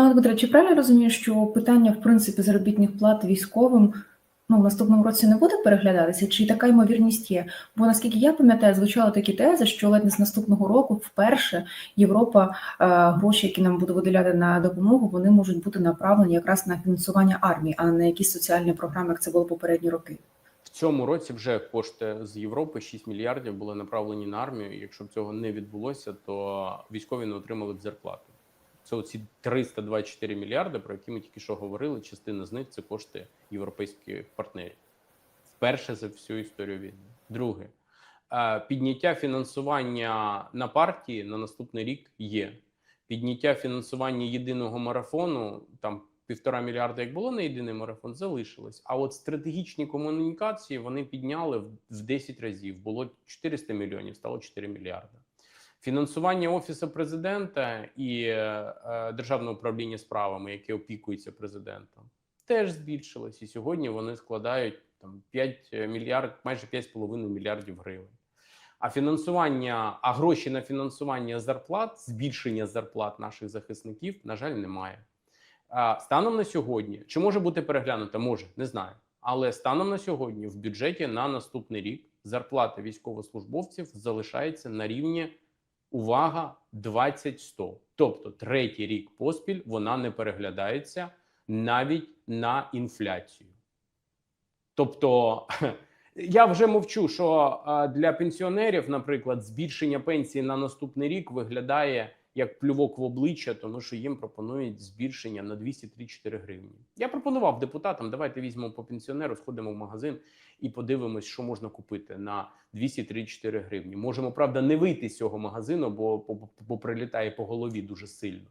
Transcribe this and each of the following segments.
Пане Дмитре, чи правильно розумію, що питання в принципі заробітних плат військовим ну в наступному році не буде переглядатися? Чи така ймовірність є? Бо наскільки я пам'ятаю, звучали такі тези, що ледь не з наступного року вперше Європа е, гроші, які нам буде виділяти на допомогу, вони можуть бути направлені якраз на фінансування армії, а не на якісь соціальні програми, як це було попередні роки. В цьому році вже кошти з Європи 6 мільярдів були направлені на армію. Якщо б цього не відбулося, то військові не отримали б зарплату. Це оці 324 мільярди, про які ми тільки що говорили. Частина з них це кошти європейських партнерів. Вперше за всю історію війни. Друге, підняття фінансування на партії на наступний рік є. Підняття фінансування єдиного марафону там півтора мільярда, як було на єдиний марафон, залишилось. А от стратегічні комунікації вони підняли в- в 10 разів. Було 400 мільйонів, стало 4 мільярда. Фінансування офісу президента і е, е, державного управління справами, яке опікується президентом, теж збільшилось. І сьогодні вони складають там 5 мільярд, майже 5,5 мільярдів гривень. А фінансування, а гроші на фінансування зарплат, збільшення зарплат наших захисників, на жаль, немає. А, Станом на сьогодні, чи може бути переглянута? Може, не знаю. Але станом на сьогодні в бюджеті на наступний рік зарплата військовослужбовців залишається на рівні увага 20-100. Тобто третій рік поспіль вона не переглядається навіть на інфляцію. Тобто, я вже мовчу, що для пенсіонерів, наприклад, збільшення пенсії на наступний рік виглядає як плювок в обличчя, тому що їм пропонують збільшення на 203-4 гривні. Я пропонував депутатам: давайте візьмемо по пенсіонеру, сходимо в магазин і подивимось, що можна купити на 203-4 гривні. Можемо, правда, не вийти з цього магазину, бо, бо, бо прилітає по голові дуже сильно.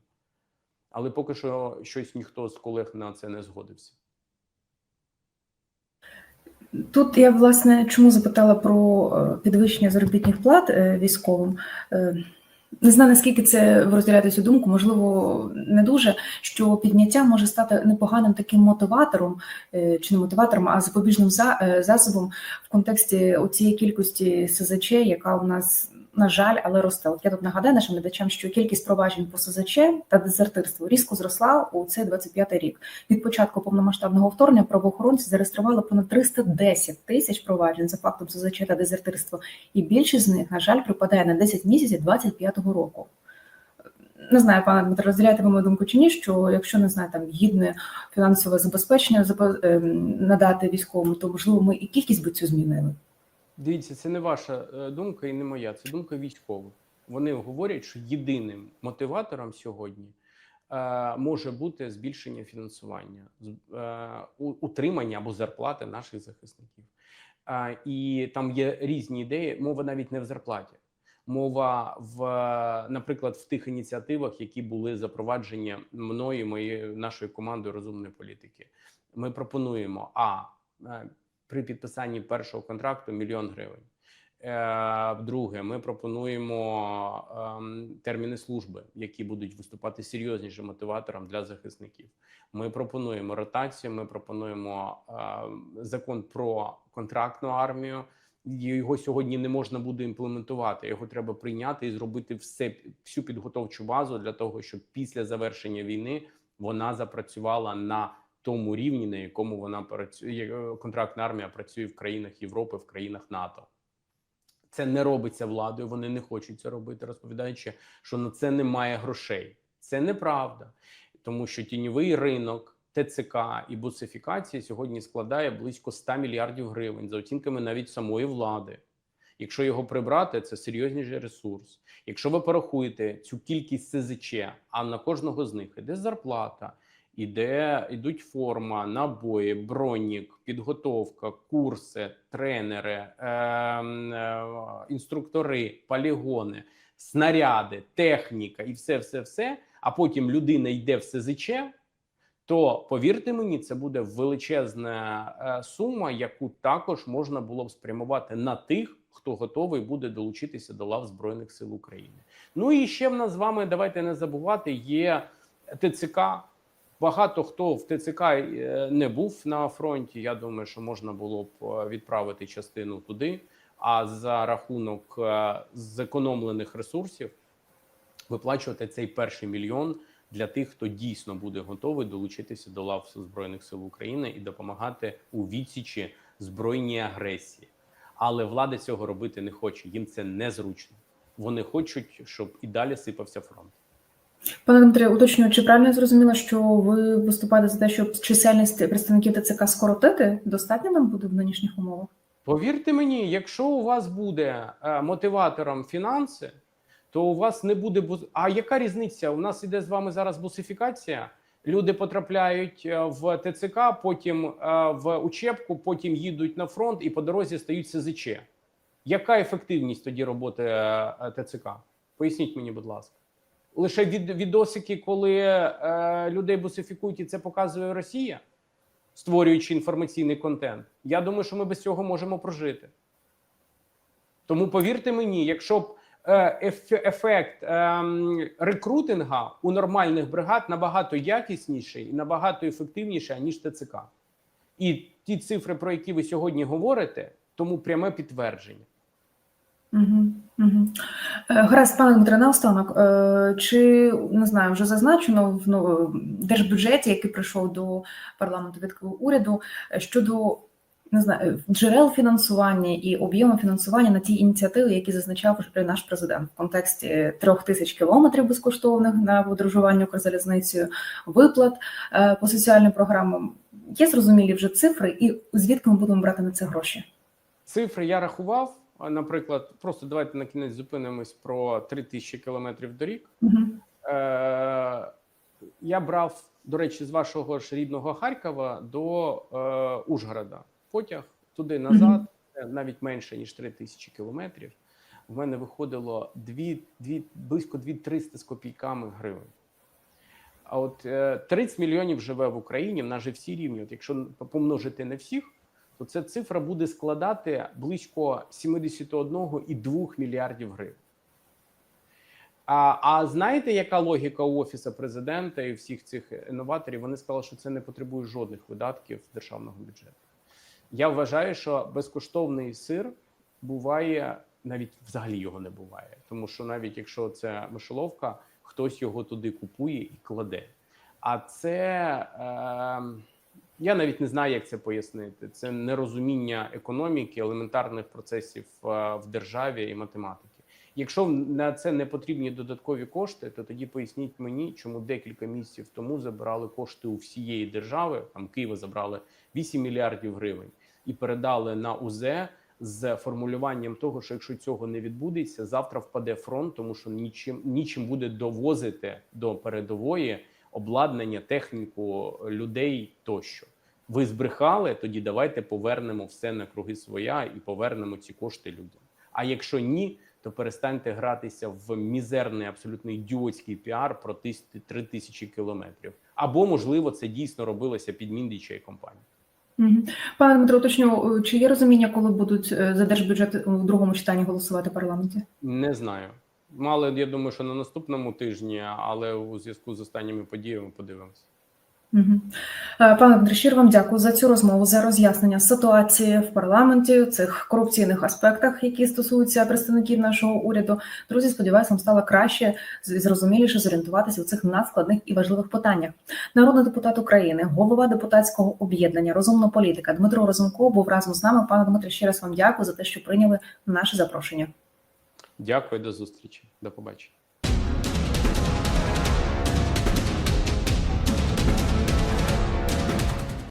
Але поки що щось ніхто з колег на це не згодився. Тут я власне чому запитала про е, підвищення заробітних плат е, військовим. Не знаю, наскільки це ви розділяєте цю думку, можливо, не дуже, що підняття може стати непоганим таким мотиватором, е, чи не мотиватором, а запобіжним за- е, засобом в контексті цієї кількості СЗЧ, яка у нас, на жаль, але росте. От я тут нагадаю нашим глядачам, що кількість проваджень по СЗЧ та дезертирству різко зросла у цей 25 рік. Від початку повномасштабного вторгнення правоохоронці зареєстрували понад 310 тисяч проваджень за фактом СЗЧ та дезертирства, і більшість з них, на жаль, припадає на 10 місяців 25-го року. Не знаю, пане Дмитро, розділяєте ви мою думку чи ні, що якщо не знаю, там гідне фінансове забезпечення забе- ем, надати військовому, то можливо ми і кількість би цю змінили. Дивіться, це не ваша е, думка і не моя, це думка військових. Вони говорять, що єдиним мотиватором сьогодні е, може бути збільшення фінансування, е, утримання або зарплати наших захисників. Е, і там є різні ідеї. Мова навіть не в зарплаті. Мова в, наприклад, в тих ініціативах, які були запроваджені мною, моєю нашою командою розумної політики. Ми пропонуємо а е, при підписанні першого контракту мільйон гривень. Е, Друге, ми пропонуємо ем, терміни служби, які будуть виступати серйознішим мотиватором для захисників. Ми пропонуємо ротацію. Ми пропонуємо ем, закон про контрактну армію. Його сьогодні не можна буде імплементувати. Його треба прийняти і зробити все всю підготовчу базу для того, щоб після завершення війни вона запрацювала на тому рівні, на якому вона працює е, контрактна армія працює в країнах Європи, в країнах НАТО. Це не робиться владою. Вони не хочуть це робити, розповідаючи, що на це немає грошей. Це неправда, тому що тіньовий ринок ТЦК і бусифікації сьогодні складає близько 100 мільярдів гривень за оцінками навіть самої влади. Якщо його прибрати, це серйозніший ресурс. Якщо ви порахуєте цю кількість СЗЧ, а на кожного з них іде зарплата, іде ідуть форма, набої, бронік, підготовка, курси, тренери, ем, е, інструктори, полігони, снаряди, техніка і все, все, все. А потім людина йде в СЗЧ, то повірте мені, це буде величезна е, сума, яку також можна було б спрямувати на тих, хто готовий буде долучитися до лав Збройних сил України. Ну і ще в нас з вами давайте не забувати. Є ТЦК. Багато хто в ТЦК е, не був на фронті. Я думаю, що можна було б е, відправити частину туди. А за рахунок е, зекономлених ресурсів виплачувати цей перший мільйон для тих, хто дійсно буде готовий долучитися до лав збройних сил України і допомагати у відсічі збройній агресії. Але влада цього робити не хоче. Їм це незручно. Вони хочуть, щоб і далі сипався фронт. Пане Дмитре, уточнюю, чи правильно я зрозуміла, що ви виступаєте за те, щоб чисельність представників ТЦК скоротити? Достатньо нам буде в нинішніх умовах? Повірте мені, якщо у вас буде е, мотиватором фінанси, то у вас не буде бус... А яка різниця? У нас іде з вами зараз бусифікація. Люди потрапляють е, в ТЦК, потім е, в учебку, потім їдуть на фронт і по дорозі стають СЗЧ. Яка ефективність тоді роботи е, е, ТЦК? Поясніть мені, будь ласка. Лише від, відосики, коли е, людей бусифікують, і це показує Росія, створюючи інформаційний контент. Я думаю, що ми без цього можемо прожити. Тому повірте мені, якщо б е, ефект ем, рекрутинга у нормальних бригад набагато ясніший і набагато ефективніший, аніж ТЦК. І ті цифри, про які ви сьогодні говорите, тому пряме підтвердження. Угу. Гаразд, пане Дмитре, наостанок. е, Чи не знаю, вже зазначено в ну, держбюджеті, який прийшов до парламенту від уряду, е, щодо не знаю джерел фінансування і об'єму фінансування на ті ініціативи, які зазначав наш президент в контексті трьох тисяч кілометрів безкоштовних на подорожування Укрзалізницею, виплат е, по соціальним програмам. Є зрозумілі вже цифри, і звідки ми будемо брати на це гроші? Цифри я рахував. Наприклад, просто давайте на кінець зупинимось про 3000 кілометрів доріг. Угу. Е, я брав, до речі, з вашого ж рідного Харкова до е, Ужгорода. Потяг туди назад, це навіть менше ніж 3 тисячі кілометрів. В мене виходило 2, 2, близько 2-300 з копійками гривень. А от е, 30 мільйонів живе в Україні, в нас же всі рівні. От якщо помножити на всіх, то ця цифра буде складати близько 71,2 мільярдів гривень. А, а знаєте, яка логіка у офісу президента і всіх цих інноваторів? Вони сказали, що це не потребує жодних видатків з державного бюджету. Я вважаю, що безкоштовний сир буває навіть взагалі його не буває, тому що навіть якщо це мишоловка, хтось його туди купує і кладе. А це е, я навіть не знаю, як це пояснити. Це нерозуміння економіки, елементарних процесів е, в державі і математики. Якщо на це не потрібні додаткові кошти, то тоді поясніть мені, чому декілька місяців тому забирали кошти у всієї держави. Там Києва забрали 8 мільярдів гривень і передали на УЗЕ з формулюванням того, що якщо цього не відбудеться, завтра впаде фронт, тому що нічим нічим буде довозити до передової обладнання, техніку, людей тощо. Ви збрехали, тоді давайте повернемо все на круги своя і повернемо ці кошти людям. А якщо ні, то перестаньте гратися в мізерний, абсолютно ідіотський піар про три тисячі кілометрів. Або можливо це дійсно робилося під Міндіча і компанії. Пане Дмитро, уточню, е, чи є розуміння, коли будуть е, за держбюджет у другому читанні голосувати в парламенті? Не знаю. Мали, я думаю, що на наступному тижні, але у зв'язку з останніми подіями подивимося. Мгм. Е, Пане щиро вам дякую за цю розмову, за роз'яснення ситуації в парламенті, цих корупційних аспектах, які стосуються представників нашого уряду. Друзі, сподіваюся, вам стало краще з- зрозуміліше зорієнтуватися у цих надскладних і важливих питаннях. Народний депутат України, голова депутатського об'єднання Розумна політика Дмитро Розумко був разом з нами. Пане Дмитре, ще раз вам дякую за те, що прийняли наше запрошення. Дякую, до зустрічі. До побачення.